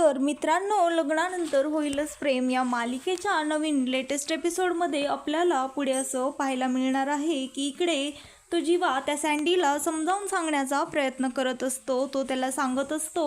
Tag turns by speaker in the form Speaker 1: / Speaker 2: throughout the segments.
Speaker 1: तर मित्रांनो लग्नानंतर होईलच प्रेम. या मालिकेच्या नवीन लेटेस्ट एपिसोडमध्ये आपल्याला पुढे असं पाहायला मिळणार आहे की इकडे तो जीवा त्या सँडीला समजावून सांगण्याचा प्रयत्न करत असतो तो त्याला सांगत असतो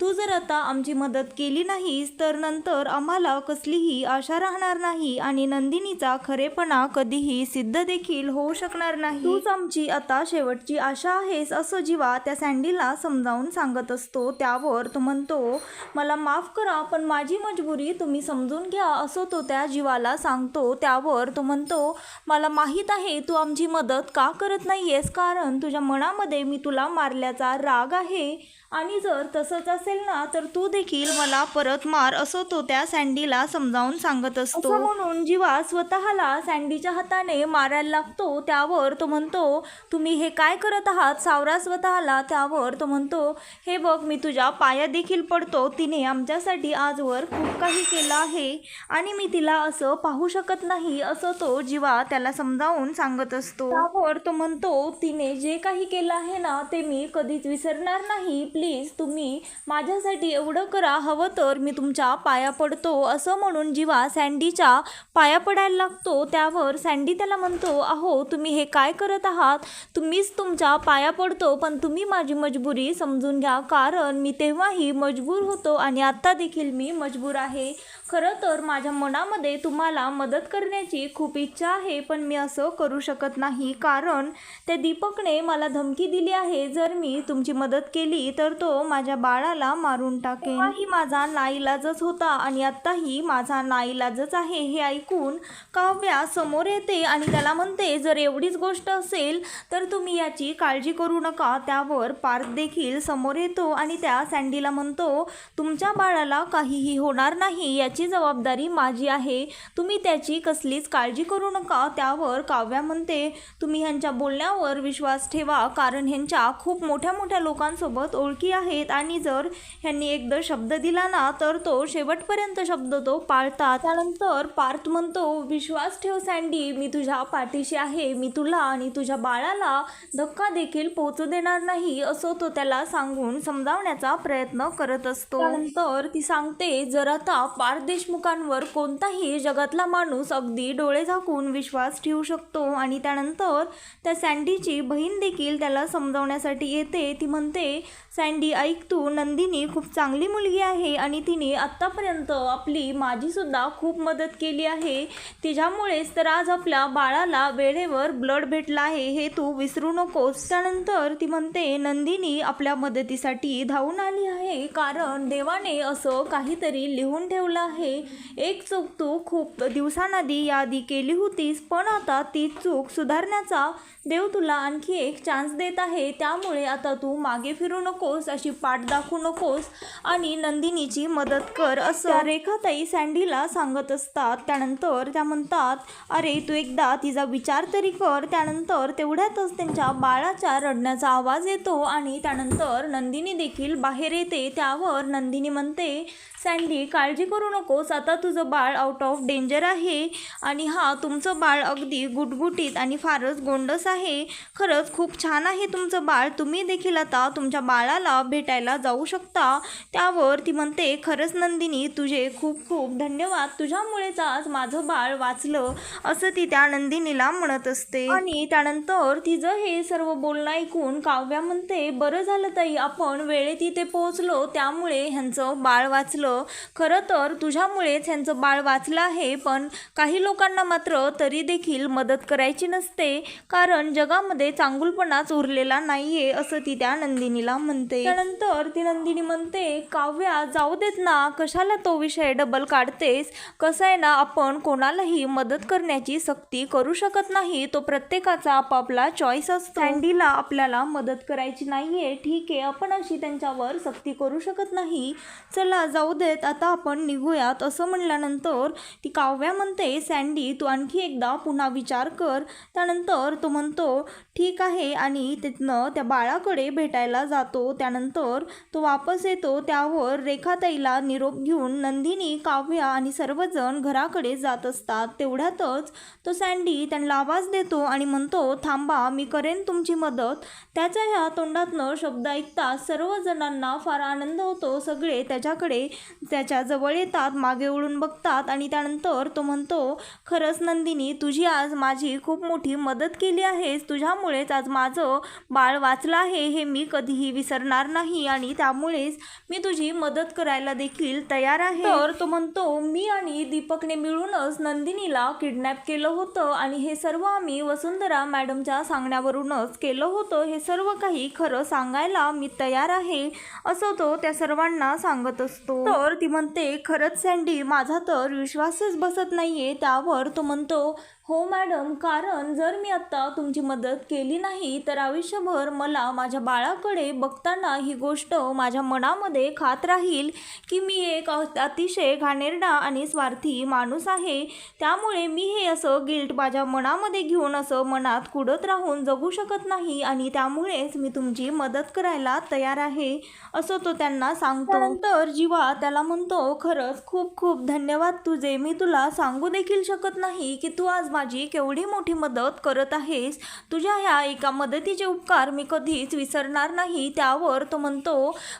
Speaker 1: तू जर आता आमची मदत केली नाहीस तर नंतर आम्हाला कसलीही आशा राहणार नाही आणि नंदिनीचा खरेपणा कधीही सिद्ध देखील होऊ शकणार नाही. तूच आमची आता शेवटची आशा आहेस असं जीवा त्या सँडीला समजावून सांगत असतो. त्यावर तो म्हणतो मला माफ करा पण माझी मजबुरी तुम्ही समजून घ्या असं तो त्या जीवाला सांगतो. त्यावर तो म्हणतो मला माहीत आहे तू आमची मदत का करत नाहीयेस कारण तुझ्या मनामध्ये मी तुला मारल्याचा राग आहे. आणि जर तसंच असेल ना तर तू देखील मला परत मार असं तो त्या सँडीला समजावून सांगत असतो. म्हणून जीवा स्वतःला सँडीच्या हाताने मारायला लागतो. त्यावर तो म्हणतो तुम्ही हे काय करत आहात? सावरा स्वतःला. त्यावर तो म्हणतो हे बघ मी तुझ्या पाया देखील पडतो. तिने आमच्यासाठी आजवर खूप काही केलं आहे आणि मी तिला असं पाहू शकत नाही असं तो जीवा त्याला समजावून सांगत असतो. त्यावर तो म्हणतो तिने जे काही केलं आहे ना ते मी कधीच विसरणार नाही. प्लीज तुम्ही माझ्यासाठी एवढं करा. हवं तर मी तुमच्या पाया पडतो. असं म्हणून जीवा सँडीच्या पाया पडायला लागतो त्यावर सँडी त्याला म्हणतो अहो तुम्ही हे काय करत आहात? तुम्हीच तुमच्या पाया पडतो पण तुम्ही माझी मजबुरी समजून घ्या. कारण मी तेव्हाही मजबूर होतो आणि आत्ता देखील मी मजबूर आहे. खरं तर माझ्या मनामध्ये तुम्हाला मदत करण्याची खूप इच्छा आहे पण मी असं करू शकत नाही. कारण त्या दीपकने मला धमकी दिली आहे जर मी तुमची मदत केली तर तो माझ्या बाळाला मारून टाकेन. ही माझा नाईलाजच होता आणि आत्ताही माझा नाईलाजच आहे हे ऐकून काव्या समोर येते आणि त्याला म्हणते जर एवढीच गोष्ट असेल तर तुम्ही याची काळजी करू नका. त्यावर पार्थ देखील समोर येतो आणि त्या सँडीला म्हणतो तुमच्या बाळाला काहीही होणार नाही याची जबाबदारी माझी आहे. तुम्ही त्याची कसलीच काळजी करू नका. त्यावर काव्या म्हणते तुम्ही ह्यांच्या बोलण्यावर विश्वास ठेवा कारण ह्यांच्या खूप मोठ्या मोठ्या लोकांसोबत ओळखी आहेत आणि जर ह्यांनी एकदा शब्द दिला ना तर तो शेवटपर्यंत शब्द तो पाळतात. त्यानंतर पार्थ म्हणतो विश्वास ठेव सँडी मी तुझ्या पाठीशी आहे. मी तुला आणि तुझ्या बाळाला धक्का देखील पोहोचू देणार नाही असं तो त्याला सांगून समजावण्याचा प्रयत्न करत असतो. नंतर ती सांगते जर आता पार्थ देशमुखांवर कोणताही जगातला माणूस अगदी डोळे झाकून विश्वास ठेवू शकतो आणि त्यानंतर त्या सँडीची बहीण देखील त्याला समजावण्यासाठी येते. ती म्हणते सँडी ऐक तू नंदिनी खूप चांगली मुलगी आहे आणि तिने आत्तापर्यंत आपली माझीसुद्धा खूप मदत केली आहे. तिच्यामुळेच तर आज आपल्या बाळाला वेळेवर ब्लड भेटला आहे हे तू विसरू नकोस. त्यानंतर ती म्हणते नंदिनी आपल्या मदतीसाठी धावून आली आहे कारण देवाने असं काहीतरी लिहून ठेवलं आहे. एक चूक तू खूप दिवसांआधी यादी केली होतीस पण आता ती चूक सुधारण्याचा देव तुला आणखी एक चान्स देत आहे. त्यामुळे आता तू मागे फिरू नकोस अशी पाठ दाखवू नकोस आणि नंदिनीची मदत कर असं त्या रेखाताई सँडीला सांगत असतात. त्यानंतर त्या म्हणतात अरे तू एकदा तिचा विचार तरी कर. त्यानंतर तेवढ्यातच त्यांच्या बाळाच्या रडण्याचा आवाज येतो आणि त्यानंतर नंदिनी देखील बाहेर येते. त्यावर नंदिनी म्हणते सँडी काळजी करू नकोस. आता तुझं बाळ आउट ऑफ डेंजर आहे आणि हा तुमचं बाळ अगदी गुटगुटीत आणि फारच गोंडस आहे. खरंच खूप छान आहे तुमचं बाळ. तुम्ही देखील आता तुमच्या बाळाला भेटायला जाऊ शकता. त्यावर ती म्हणते खरंच नंदिनी तुझे खूप खूप धन्यवाद. तुझ्यामुळेच आज माझं बाळ वाचलं असं ती त्या नंदिनीला म्हणत असते. आणि त्यानंतर तिचं हे सर्व बोलणं ऐकून काव्या म्हणते बरं झालं ताई आपण वेळेत इथे पोहोचलो. त्यामुळे ह्यांचं बाळ वाचलं. खरं तर तुझ्यामुळेच ह्यांचं बाळ वाचलं आहे पण काही लोकांना मात्र तरी देखील मदत करायची नसते. कारण जगामध्ये चांगुलपणाच उरलेला नाहीये असं ती त्या नंदिनीला म्हणते. त्यानंतर ती नंदिनी म्हणते काव्या जाऊ देत ना कशाला तो विषय डबल काढतेस? कसं आहे ना आपण कोणालाही मदत करण्याची सक्ती करू शकत नाही. तो प्रत्येकाचा आपापला चॉईस असतो. सँडीला आपल्याला मदत करायची नाहीये. ठीक आहे आपण अशी त्यांच्यावर सक्ती करू शकत नाही. चला जाऊ देत आता आपण निघूयात. असं म्हणल्यानंतर ती काव्या म्हणते सँडी तू आणखी एकदा पुन्हा विचार कर. त्यानंतर तो म्हणतो म्हणतो ठीक आहे. आणि तिथनं त्या बाळाकडे भेटायला जातो. त्यानंतर तो वापस येतो त्यावर रेखाताईला निरोप घेऊन नंदिनी काव्या आणि सर्वजण घराकडे जात असतात. तेवढ्यातच तो सँडी त्यांना आवाज देतो आणि म्हणतो थांबा मी करेन तुमची मदत. त्याच्या ह्या तोंडातनं शब्द ऐकताच सर्वजणांना फार आनंद होतो. सगळे त्याच्याकडे त्याच्याजवळ येतात मागे वळून बघतात आणि त्यानंतर तो म्हणतो खरंच नंदिनी तुझी आज माझी खूप मोठी मदत केली आहेस. तुझ्यामुळेच आज माझं बाळ वाचलं आहे. हे मी कधीही विसर विसरणार नाही आणि त्यामुळेच मी तुझी मदत करायला देखील तयार आहे. तर तो म्हणतो मी आणि दीपकने मिळूनच नंदिनीला किडनॅप केलं होतं आणि हे सर्व आम्ही वसुंधरा मॅडमच्या सांगण्यावरूनच केलं होतं. हे सर्व काही खरं सांगायला मी तयार आहे असं तो त्या सर्वांना सांगत असतो. तर ती म्हणते खरंच सँडी माझा तर विश्वासच बसत नाहीये. त्यावर तो म्हणतो हो मॅडम. कारण जर मी आत्ता तुमची मदत केली नाही तर आयुष्यभर मला माझ्या बाळाकडे बघताना ही गोष्ट माझ्या मनामध्ये खात राहील की मी एक अतिशय घाणेरडा आणि स्वार्थी माणूस आहे. त्यामुळे मी हे असं गिल्ट माझ्या मनामध्ये घेऊन असं मनात कुडत राहून जगू शकत नाही आणि त्यामुळेच मी तुमची मदत करायला तयार आहे असं तो त्यांना सांगतो. तर जीवा त्याला म्हणतो खरंच खूप खूप धन्यवाद तुझे. मी तुला सांगू देखील शकत नाही की तू आज माझी केवढी मोठी मदत करत आहेस? तुझ्या ह्या एका मदतीचे उपकार मी कधीच विसरणार नाही. त्यावर तो म्हणतो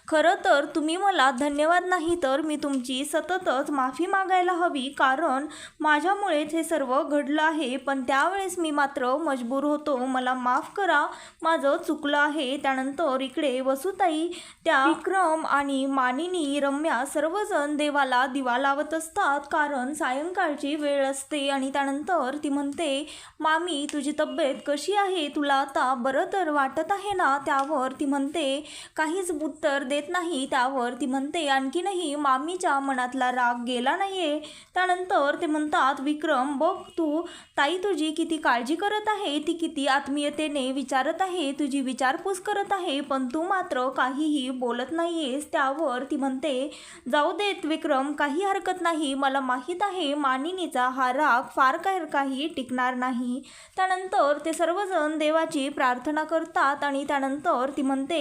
Speaker 1: खरं तर तुम्ही मला धन्यवाद नाही तर मी तुमची सततच माफी मागायला हवी. कारण माझ्यामुळेच हे सर्व घडलं आहे. पण त्यावेळेस मी मात्र मजबूर होतो. मला माफ करा. माझं चुकलं आहे. त्यानंतर इकडे वसुताई त्या विक्रम आणि मानिनी रम्या सर्वजण देवाला दिवा लावत असतात. कारण सायंकाळची वेळ असते आणि त्यानंतर ती म्हणते मामी तुझी तब्येत कशी आहे? तुला आता बरं तर वाटत आहे ना? त्यावर ती म्हणते काहीच उत्तर देत नाही. त्यावर ती म्हणते आणखीनही मामीच्या मनातला राग गेला नाहीये. त्यानंतर ते म्हणतात विक्रम बघ तू ताई तुझी किती काळजी करत आहे? ती किती आत्मीयतेने विचारत आहे? तुझी विचारपूस करत आहे? पण तू मात्र काहीही बोलत नाहीयेस. त्यावर ती म्हणते जाऊ देत विक्रम काही हरकत नाही. मला माहीत आहे मानिनीचा हा राग फार काही काही टिकणार नाही. त्यानंतर ते सर्वजण देवाची प्रार्थना करतात आणि त्यानंतर ती म्हणते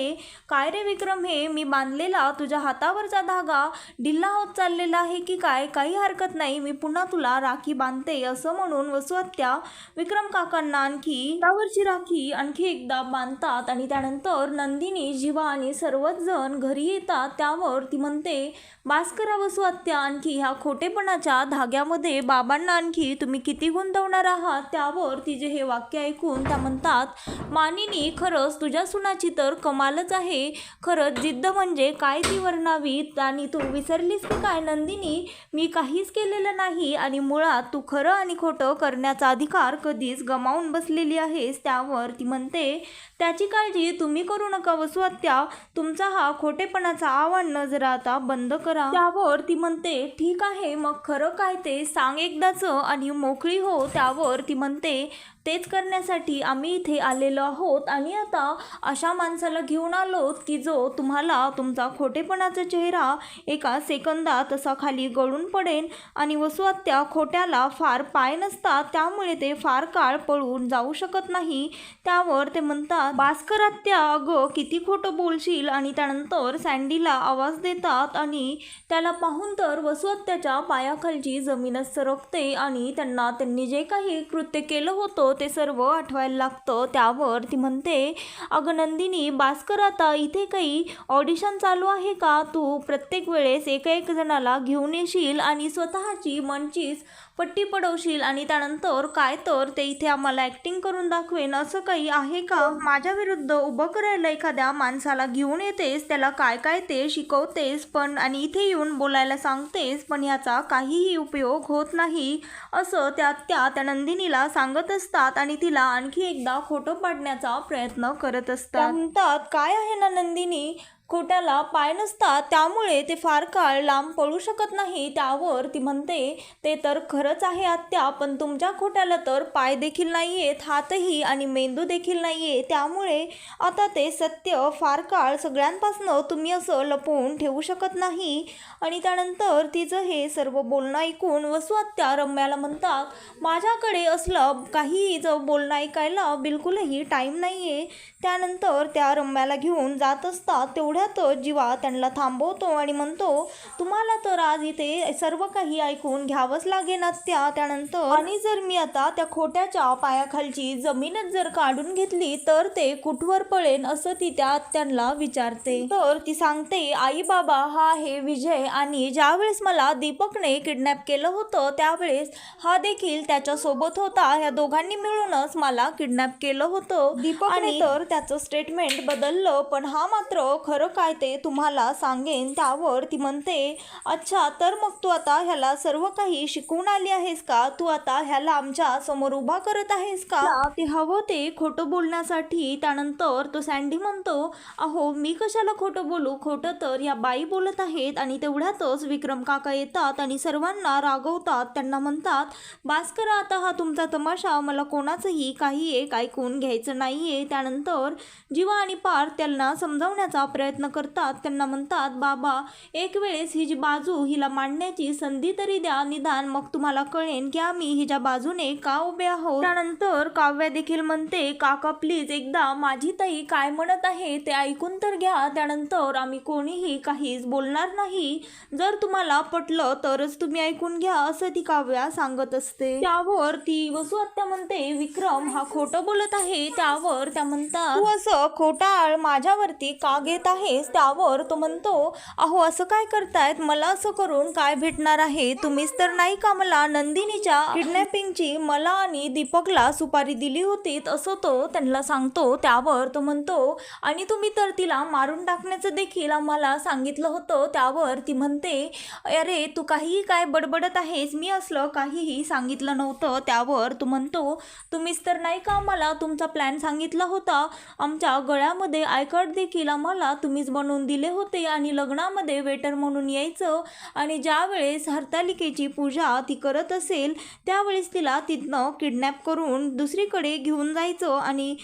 Speaker 1: काय रे विक्रम हे? मी बांधलेला तुझ्या हातावरचा धागा. ढिल्ला होत चाललेला आहे की काय? काही हरकत नाही. मी पुन्हा तुला राखी बांधते. असं म्हणून वसुहत्या विक्रम काकांना आणखी त्यावरची राखी आणखी एकदा बांधतात आणि त्यानंतर नंदिनी जीवा आणि सर्वच जण घरी येतात. त्यावर ती म्हणते भास्करा वसुहत्या. आणखी ह्या खोटेपणाच्या धाग्यामध्ये बाबांना आणखी तुम्ही किती गुंतवणार आहात त्यावर तिचे हे वाक्य ऐकून त्या म्हणतात मानिनी खरंच तुझ्या सुनाची तर कमालच आहे. खरंच जिद्द म्हणजे काय ती वर्णावी आणि तू विसरलीस की काय नंदिनी? मी काहीच केलेलं नाही आणि मुळात तू खरं आणि खोटं करण्याचा अधिकार कधीच गमावून बसलेली आहेस त्यावर ती म्हणते. त्याची काळजी तुम्ही करू नका वसुआत्या तुमचा हा खोटेपणाचा आव्हान जरा आता बंद करा. त्यावर ती म्हणते ठीक आहे मग खरं काय ते सांग एकदाच आणि मोकळी हो त्यावर ती म्हणते तेच करण्यासाठी आम्ही इथे आलेलो आहोत. आणि आता अशा माणसाला घेऊन आलोत की जो तुम्हाला तुमचा खोटेपणाचा चेहरा एका सेकंदात असा खाली गळून पडेल आणि वसुआत्या खोट्याला फार पाय नसतात त्यामुळे ते फार काळ पळून जाऊ शकत नाही. त्यावर ते म्हणतात भास्करात्या अगं किती खोटं बोलशील. आणि त्यानंतर सँडीला आवाज देतात आणि त्याला पाहून तर वसुआत्याच्या पायाखालची जमीनच सरकते आणि त्यांना त्यांनी जे काही कृत्य केलं होतं ते सर्व आठवायला लागतं. त्यावर ती म्हणते अगं नंदिनी भास्कर आता इथे काही ऑडिशन चालू आहे का? तू प्रत्येक वेळेस एका एक जणाला घेऊन येशील आणि स्वतःची मनचीच पट्टी पडवशील आणि त्यानंतर काय तर ते इथे आम्हाला ॲक्टिंग करून दाखवेन असं काही आहे का? माझ्या विरुद्ध उभं करायला एखाद्या माणसाला घेऊन येतेस त्याला काय काय ते शिकवतेस पण आणि इथे येऊन बोलायला सांगतेस पण याचा काहीही उपयोग होत नाही असं त्या त्या त्या नंदिनीला सांगत असतात आणि तिला आणखी एकदा खोटं पाडण्याचा प्रयत्न करत असतात. म्हणतात काय आहे ना नंदिनी? खोट्याला पाय नसतात त्यामुळे ते फार काळ लांब पळू शकत नाही. त्यावर ती म्हणते ते तर खरंच आहे आत्या पण तुमच्या खोट्याला तर पाय देखील नाही आहेत हातही आणि मेंदू देखील नाही आहे त्यामुळे आता ते सत्य फार काळ सगळ्यांपासनं तुम्ही असं लपवून ठेवू शकत नाही. आणि त्यानंतर तिचं हे सर्व बोलणं ऐकून वसू आत्या रम्याला म्हणतात माझ्याकडे असलं काहीही जर बोलणं ऐकायला बिलकुलही टाईम नाही आहे त्यानंतर त्या रम्याला घेऊन जात असतात तेवढं तेवढ्यातच जीवा त्यांना थांबवतो आणि म्हणतो तुम्हाला तर आज इथे सर्व काही ऐकून घ्यावंच लागेल आत्या. त्यानंतर आणि जर मी आता त्या खोट्याच्या पायाखालची जमीनच जर काढून घेतली तर ते कुठवर पळेन असं ती त्या त्यांना विचारते. तर ती सांगते आई बाबा हा आहे विजय आणि ज्यावेळेस मला दीपकने किडनॅप केलं होतं त्यावेळेस हा देखील त्याच्या सोबत होता. ह्या दोघांनी मिळूनच मला किडनॅप केलं होतं. दीपकने तर त्याचं स्टेटमेंट बदललं पण हा मात्र खरं काय ते तुम्हाला सांगेन त्यावर ती म्हणते अच्छा तर मग तू आता ह्याला सर्व काही शिकवून आली आहेस का? तू आता ह्याला आमच्यासमोर उभा करत आहेस का? ते हवं ते खोटं बोलण्यासाठी त्यानंतर तो सँडी म्हणतो अहो मी कशाला खोटं बोलू? खोटं तर या बाई बोलत आहेत आणि तेवढ्यातच विक्रम काका येतात आणि सर्वांना रागवतात. त्यांना म्हणतात बास करा आता हा तुमचा तमाशा मला कोणाचंही काही एक ऐकून घ्यायचं नाहीये. त्यानंतर जीवा आणि पार त्यांना समजावण्याचा प्रयत्न प्रयत्न करतात. त्यांना म्हणतात बाबा एक वेळेस हिची बाजू हिला मांडण्याची संधी तरी द्या निदान मग तुम्हाला कळेन की आम्ही हिच्या बाजूने का उभे आहोत. त्यानंतर काव्या देखील म्हणते काका प्लीज एकदा माझी ताई काय म्हणत आहे ते ऐकून तर घ्या. त्यानंतर आम्ही कोणीही काहीच बोलणार नाही. जर तुम्हाला पटलं तरच तुम्ही ऐकून घ्या असं ती काव्या सांगत असते. त्यावर ती वसू आत्या म्हणते विक्रम हा खोटं बोलत आहे. त्यावर त्या म्हणतात तू असं खोटा आळ माझ्यावरती का घेत आहे? आहेस त्यावर तो म्हणतो अहो असं काय करतायत? मला असं करून काय भेटणार आहे? तुम्हीच तर नाही का मला नंदिनीच्या किडनॅपिंगची मला आणि दीपकला सुपारी दिली होती? असं तो त्यांना सांगतो. त्यावर तो म्हणतो आणि तुम्ही तर तिला मारून टाकण्याचं देखील आम्हाला सांगितलं होतं. त्यावर ती म्हणते अरे तू काहीही काय बडबडत आहेस? मी असलं काहीही सांगितलं नव्हतं. त्यावर तो म्हणतो तुम्हीच तर नाही का आम्हाला तुमचा प्लॅन सांगितला होता? आमच्या गळ्यामध्ये आय देखील आम्हाला तुम्हीच बनवून दिले होते आणि लग्नामध्ये वेटर म्हणून यायचं आणि ज्यावेळेस हरतालिकेची पूजा ती करत असेल त्यावेळेस तिला तिथनं किडनॅप करून दुसरीकडे घेऊन जायचं आणि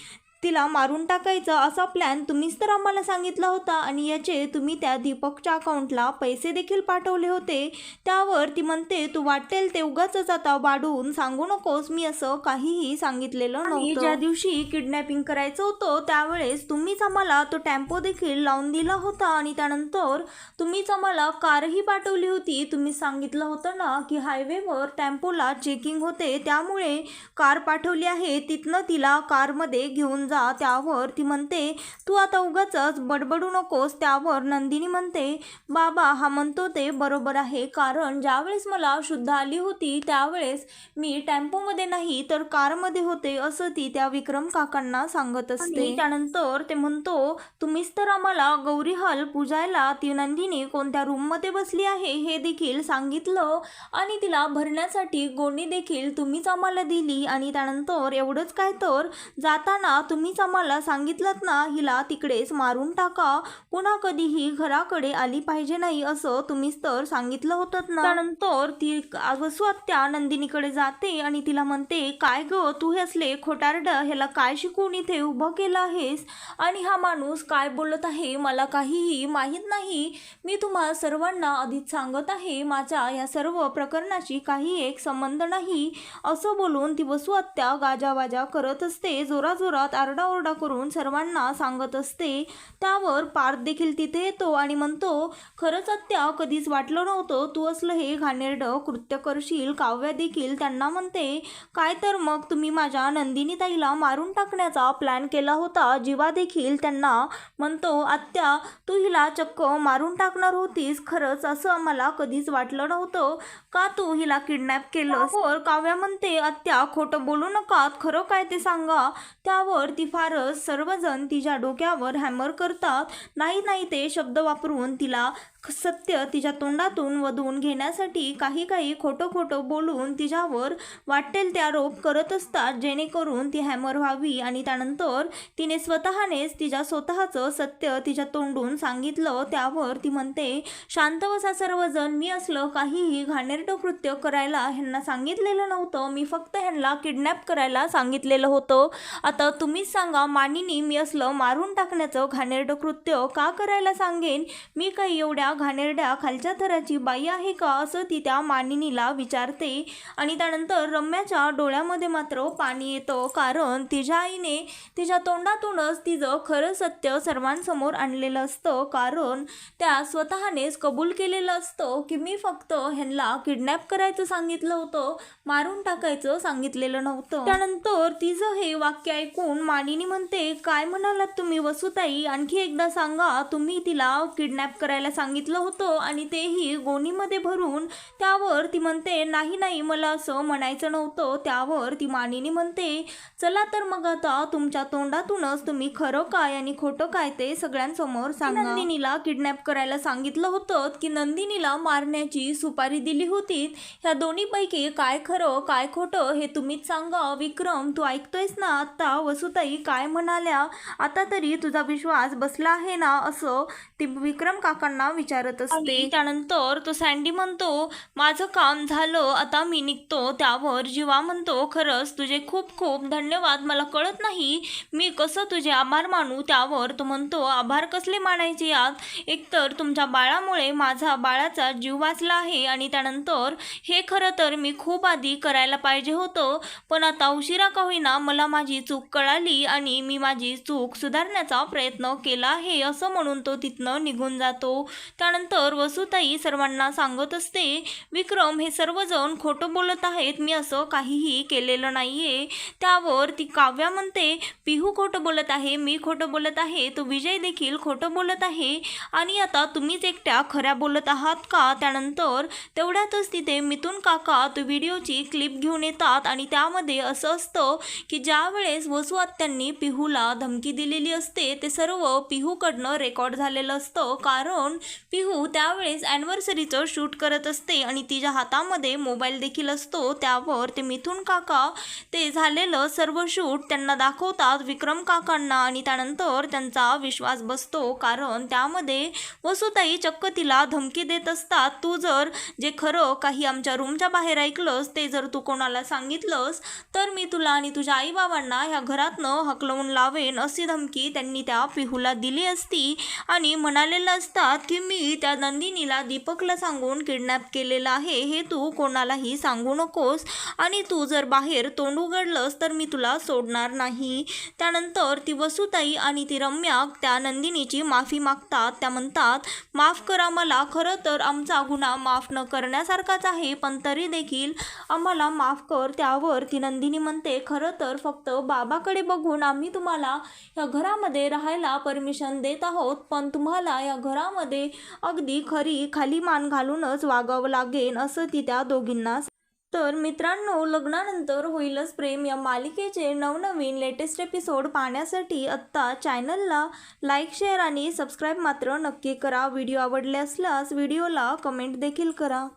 Speaker 1: तिला मारून टाकायचं असा प्लॅन तुम्हीच तर आम्हाला सांगितला होता. आणि याचे तुम्ही त्या दीपकच्या अकाउंटला पैसे देखील पाठवले होते. त्यावर ती म्हणते तू वाटेल ते उगाच आता वाढवून सांगू नकोस. मी असं काहीही सांगितलेलं नव्हतं. ज्या दिवशी किडनॅपिंग करायचं होतं त्यावेळेस तुम्हीच आम्हाला तो टेम्पो देखील लावून दिला होता. आणि त्यानंतर तुम्हीच आम्हाला कारही पाठवली होती. तुम्ही सांगितलं होतं ना की हायवेवर टेम्पोला चेकिंग होते. त्यामुळे कार पाठवली आहे. तिथनं तिला कारमध्ये घेऊन जा त्यावर ती म्हणते तू आता उगाच बडबडू नकोस त्यावर नंदिनी म्हणते. बाबा हा म्हणतो ते बरोबर आहे कारण ज्यावेळेस मला शुद्ध आली होती त्यावेळेस मी टेम्पोमध्ये नाही तर कारमध्ये होते असं ती त्या विक्रम काकांना सांगत असते. त्यानंतर ते म्हणतो तुम्हीच तर आम्हाला गौरी हॉल पूजायला ती नंदिनी कोणत्या रूममध्ये बसली आहे हे देखील सांगितलं आणि तिला भरण्यासाठी गोणी देखील तुम्हीच आम्हाला दिली आणि त्यानंतर एवढंच काय तर जाताना तुम्हीच आम्हाला सांगितलं ना हिला तिकडेच मारून टाका. पुन्हा कधीही घराकडे आली पाहिजे नाही असं तुम्हीच तर सांगितलं होतं ना. त्यानंतर ती वसुआत्या नंदिनीकडे जाते आणि तिला म्हणते काय ग तू हे असले खोटारड ह्याला काय शिकून इथे उभं केलं आहेस? आणि हा माणूस काय बोलत आहे मला काहीही माहीत नाही. मी तुम्हा सर्वांना आधीच सांगत आहे माझ्या या सर्व प्रकरणाशी काही एक संबंध नाही. असं बोलून ती वसुआत्या गाजावाजा करत असते. जोराजोरात आर आरडाओरडा करून सर्वांना सांगत असते. त्यावर पार्थ देखील तिथे येतो आणि म्हणतो खरंच आत्या कधीच वाटलं नव्हतं तू असलं हे घाणेरडं कृत्य करशील काव्या देखील त्यांना म्हणते. काय तर मग तुम्ही माझ्या नंदिनी ताईला मारून टाकण्याचा प्लॅन केला होता जीवा देखील त्यांना म्हणतो आत्या तू हिला चक्क मारून टाकणार होतीस खरंच असं मला कधीच वाटलं नव्हतं. का तू हिला किडनॅप केलं काव्या म्हणते आत्या खोटं बोलू नका खरं काय ते सांगा. त्यावर ती फारच सर्वजण तिच्या डोक्यावर हॅमर करतात. नाही नाही ते शब्द वापरून तिला सत्य तिच्या तोंडातून वधून घेण्यासाठी काही काही खोटं खोटं बोलून तिच्यावर वाटेल ते आरोप करत असतात जेणेकरून ती हॅमर व्हावी आणि त्यानंतर तिने स्वतःनेच तिच्या स्वतःचं सत्य तिच्या तोंडून सांगितलं. त्यावर ती म्हणते शांत बसा सर्वजण मी असलं काहीही घाणेरडं कृत्य करायला ह्यांना सांगितलेलं नव्हतं. मी फक्त ह्यांना किडनॅप करायला सांगितलेलं होतं. आता तुम्हीच सांगा मानिनी मी असलं मारून टाकण्याचं घाणेरडं कृत्य का करायला सांगेन? मी काही एवढ्या घाणेरड्या खालच्या थराची बाई आहे का असं ती त्या मानिनीला विचारते आणि त्यानंतर रम्याच्या डोळ्यामध्ये मात्र पाणी येतं. कारण तिच्या आईने तिच्या तोंडातूनच तिचं खरं सत्य सर्वांसमोर आणलेलं असतं. कारण त्या स्वतःनेच कबूल केलेलं असतं की मी फक्त ह्यांना किडनॅप करायचं सांगितलं होतं मारून टाकायचं सांगितलेलं नव्हतं. त्यानंतर तिचं हे वाक्य ऐकून मानिनी म्हणते काय म्हणालात तुम्ही वसुताई? आणखी एकदा सांगा तुम्ही तिला किडनॅप करायला सांगितलं होतं आणि तेही गोणीमध्ये भरून त्यावर ती म्हणते नाही नाही मला असं म्हणायचं नव्हतं. त्यावर ती मानिनी म्हणते चला तर मग आता तुमच्या तोंडातूनच तुम्ही खरं काय आणि खोटं काय ते सगळ्यांसमोर सांगा. नंदिनीला किडनॅप करायला सांगितलं होतं की नंदिनीला मारण्याची सुपारी दिली होती. ह्या दोन्हीपैकी काय खरं काय खोटं हे तुम्हीच सांगा. विक्रम तू ऐकतोयस ना? आता वसुताई काय म्हणाल्या? आता तरी तुझा विश्वास बसला आहे ना? असं ती विक्रम काकांना विचारत असते. त्यानंतर तो सँडी म्हणतो माझं काम झालं आता मी निघतो. त्यावर जीवा म्हणतो खरंच तुझे खूप खूप धन्यवाद मला कळत नाही मी कसं तुझे आभार मानू? त्यावर तो म्हणतो आभार कसले मानायचे यात? एकतर तुमच्या बाळामुळे माझा बाळाचा जीव वाचला आहे आणि त्यानंतर हे खरं तर मी खूप आधी करायला पाहिजे होतं पण आता उशिरा का होईना मला माझी चूक कळाली आणि मी माझी चूक सुधारण्याचा प्रयत्न केला आहे असं म्हणून तो तिथनं निघून जातो. त्यानंतर वसुताई सर्वांना सांगत असते विक्रम हे सर्वजण खोटं बोलत आहेत. मी असं काहीही केलेलं नाही आहे त्यावर ती काव्या म्हणते पिहू खोटं बोलत आहे मी खोटं बोलत आहे तो विजय देखील खोटं बोलत आहे. आणि आता तुम्हीच एकट्या खऱ्या बोलत आहात का? त्यानंतर तेवढ्यातच तिथे मिथून काका तो व्हिडिओची क्लिप घेऊन येतात आणि त्यामध्ये असं असतं की ज्या वेळेस वसू आत्यांनी पिहूला धमकी दिलेली असते ते सर्व पिहूकडनं रेकॉर्ड झालेलं असतं. कारण पिहू त्यावेळेस ॲनिव्हर्सरीचं शूट करत असते आणि तिच्या हातामध्ये मोबाईल देखील असतो. त्यावर ते मिथून काका ते झालेलं सर्व शूट त्यांना दाखवतात विक्रम काकांना आणि त्यानंतर त्यांचा विश्वास बसतो. कारण त्यामध्ये वसुताई चक्क तिला धमकी देत असतात. तू जर जे खरं काही आमच्या रूमच्या बाहेर ऐकलंस ते जर तू कोणाला सांगितलंस तर मी तुला आणि तुझ्या आईबाबांना ह्या घरातनं हकलवून लावेन अशी धमकी त्यांनी त्या पिहूला दिली असती. आणि म्हणालेलं असतात की मी त्या नंदिनीला दीपकला सांगून किडनॅप केलेलं आहे. हे तू कोणालाही सांगू नकोस. आणि तू जर बाहेर तोंड उघडलंस तर मी तुला सोडणार नाही. त्यानंतर ती वसुताई आणि ती रम्या त्या नंदिनीची माफी मागतात. त्या म्हणतात माफ करा मला. खरं तर आमचा गुन्हा माफ न करण्यासारखाच आहे पण तरी देखील आम्हाला माफ कर. त्यावर ती नंदिनी म्हणते खरं तर फक्त बाबाकडे बघून आम्ही तुम्हाला या घरामध्ये राहायला परमिशन देत आहोत पण तुम्हाला या घरामध्ये अगदी खरी खाली मान घालूनच वागावं लागेल असं ती त्या दोघींना तर मित्रांनो लग्नानंतर होईलच प्रेम. या मालिकेचे नवनवीन लेटेस्ट एपिसोड पाहण्यासाठी आत्ता चॅनलला लाईक शेअर आणि सबस्क्राईब मात्र नक्की करा. व्हिडिओ आवडले असल्यास व्हिडिओला कमेंट देखील करा.